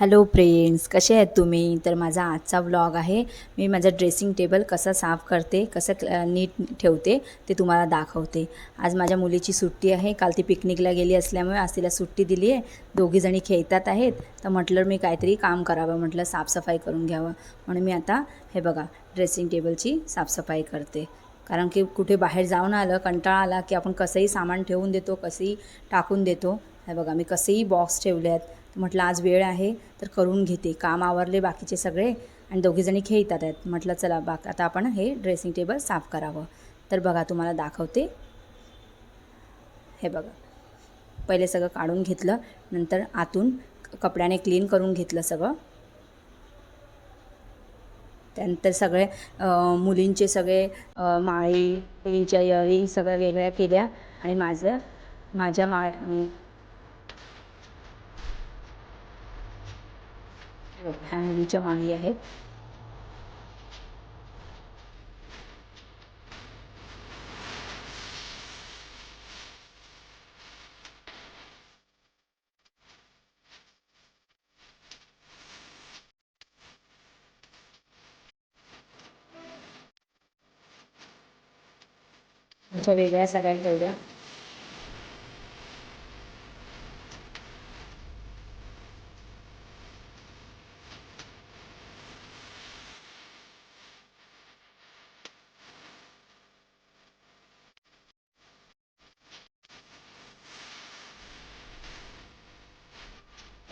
Hello friends कसे आहेत तुम्ही? तर माझा आजचा व्लॉग आहे. मी माझा ड्रेसिंग टेबल कसं साफ करते कसं क्ल- नीट ठेवते ते तुम्हाला दाखवते. आज माझ्या मुलीची सुट्टी आहे. काल ती पिकनिकला गेली असल्यामुळे आज तिला सुट्टी दिली आहे. दोघीजणी खेळतात आहेत. तर म्हटलं मी काहीतरी काम करावं. म्हटलं साफसफाई करून घ्यावं. म्हणून मी आता हे बघा ड्रेसिंग टेबलची साफसफाई करते. कारण की कुठे बाहेर जाऊन आलं कंटाळा आला की आपण कसंही सामान ठेवून देतो कसंही टाकून देतो. हे बघा मी कसेही बॉक्स ठेवले आहेत तर म्हटलं आज वेळ आहे तर करून घेते. काम आवरले बाकीचे सगळे आणि दोघीजणी खेळतात. आहेत म्हटलं चला बाक आता आपण हे ड्रेसिंग टेबल साफ करावं. तर बघा तुम्हाला दाखवते. हे बघा. पहिले सगळं काढून घेतलं नंतर आतून कपड्याने क्लीन करून घेतलं सगळं. त्यानंतर सगळे मुलींचे सगळे माळी इयरिंग सगळ्या वेगळ्या केल्या आणि माझं माझ्या माळ फॅमिलीच्या माळी आहेत. वेगळ्या सगळ्या ठेवल्या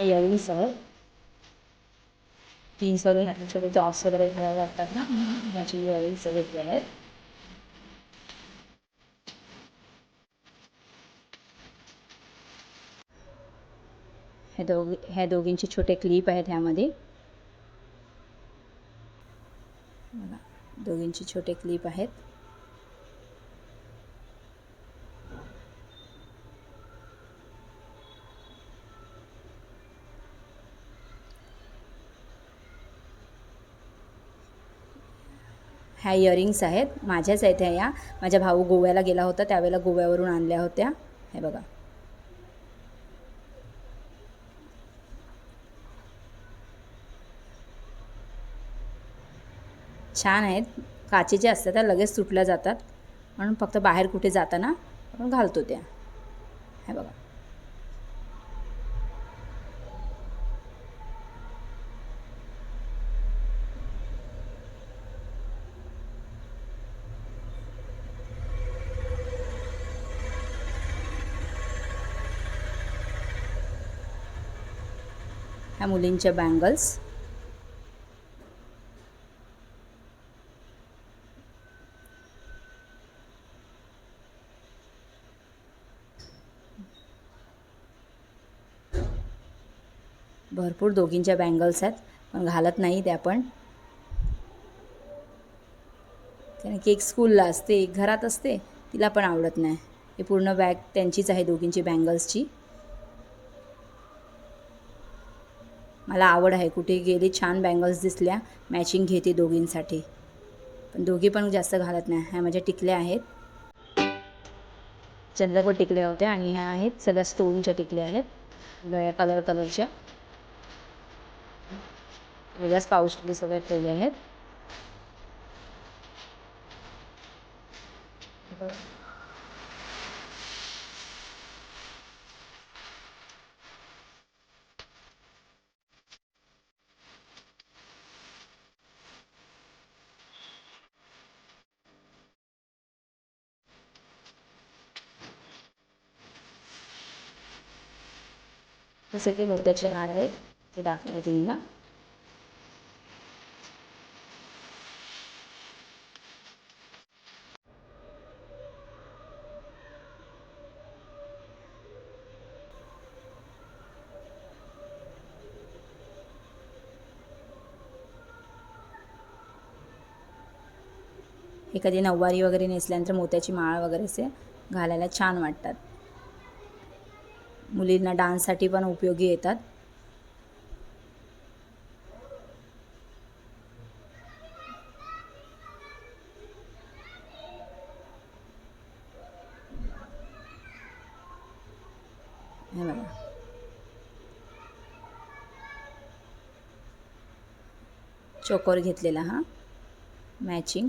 इयरिंग सह जीन्स वगैरे घातल्याशिवाय जॉब्स वगैरे घालायला लागतात ना माझी इयरिंग सगळे घेतलेले आहेत हे दोघी ह्या दोघींचे छोटे क्लिप आहेत ह्यामध्ये दोघींचे छोटे क्लिप आहेत ह्या इयरिंग्स आहेत. माझ्याच आहेत ह्या या. माझ्या भाऊ गोव्याला गेला होता त्यावेळेला गोव्यावरून आणल्या होत्या. हे बघा. छान आहेत. काचेचे असतात त्या लगेच सुटल्या जातात. म्हणून फक्त बाहेर कुठे जाताना आपण घालतो त्या. हे बघा. ह्या मुलींच्या बँगल्स भरपूर दोघींच्या बँगल्स आहेत पण घालत नाही त्या पण कारण की एक स्कूलला असते एक घरात असते तिला पण आवडत नाही. हे पूर्ण बॅग त्यांचीच आहे दोघींची बँगल्सची मला आवड आहे. कुठे गेली छान बँगल्स दिसल्या. मॅचिंग घेते दोघींसाठी. पण दोघी पण जास्त घालत नाही. ह्या माझ्या टिकल्या आहेत. चंद्रपूर टिकल्या होत्या आणि ह्या आहेत. सगळ्या स्टोनच्या टिकल्या आहेत. वेगळ्या कलर कलरच्या वेगळ्याच पाऊस सगळ्या ठेवल्या आहेत. जसे की मोत्याचे हार आहेत ते दाखवले ना एखादी नऊवारी वगैरे नेसल्यानंतर मोत्याची माळ वगैरे असे घालायला छान वाटतात. मुलींना डान्ससाठी पण उपयोगी येतात. हे बघा. चोकोर घेतलेला हा. मॅचिंग.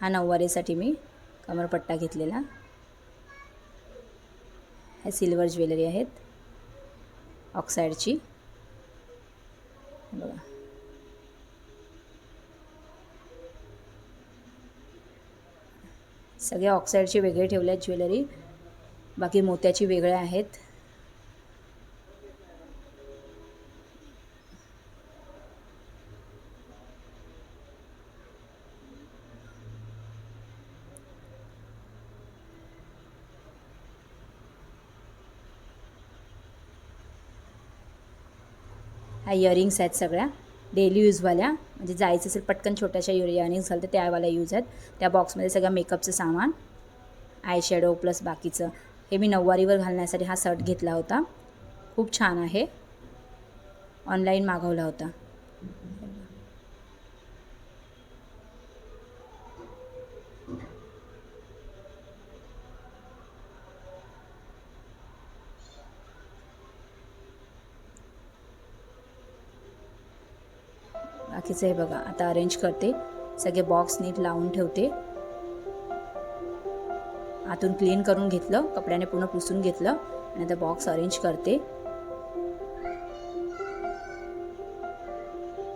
हा नऊवारीसाठी मी कमरपट्टा घेतलेला. ह्या सिल्वर ज्वेलरी आहेत. ऑक्साईडची बघा. सगळ्या ऑक्साईडचे वेगळे ठेवले आहेत ज्वेलरी बाकी मोत्याची वेगळ्या आहेत. ह्या इयरिंग्स आहेत सगळ्या. डेली यूजवाल्या म्हणजे जायचं असेल पटकन छोट्याशा इयरिंग्स झालं तर त्यावाल्या यूज आहेत. त्या बॉक्समध्ये सगळं मेकअपचं सामान आय शॅडो प्लस बाकीचं. हे मी नऊवारीवर घालण्यासाठी हा शर्ट घेतला होता. खूप छान आहे. ऑनलाईन मागवला होता. बाकीचं हे बघा. आता अरेंज करते. सगळे बॉक्स नीट लावून ठेवते. आतून क्लीन करून घेतलं. कपड्याने पूर्ण पुसून घेतलं. आणि आता बॉक्स अरेंज करते.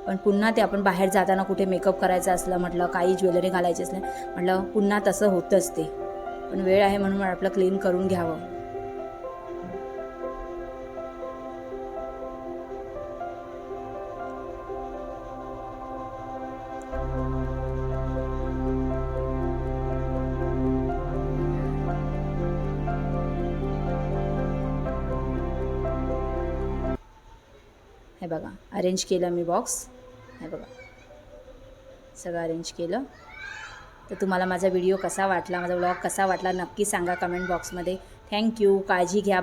पण पुन्हा ते आपण बाहेर जाताना कुठे मेकअप करायचा असलं म्हटलं काही ज्वेलरी घालायची असलं म्हटलं पुन्हा तसं होतंच ते. पण वेळ आहे म्हणून आपलं क्लीन करून घ्यावं. हे बघा अरेंज केलं मी बॉक्स हे बघा. सगळं अरेंज केलं. तर तुम्हाला माझा व्हिडिओ कसा वाटला माझा ब्लॉग कसा वाटला नक्की सांगा कमेंट बॉक्समध्ये थँक्यू काळजी घ्या.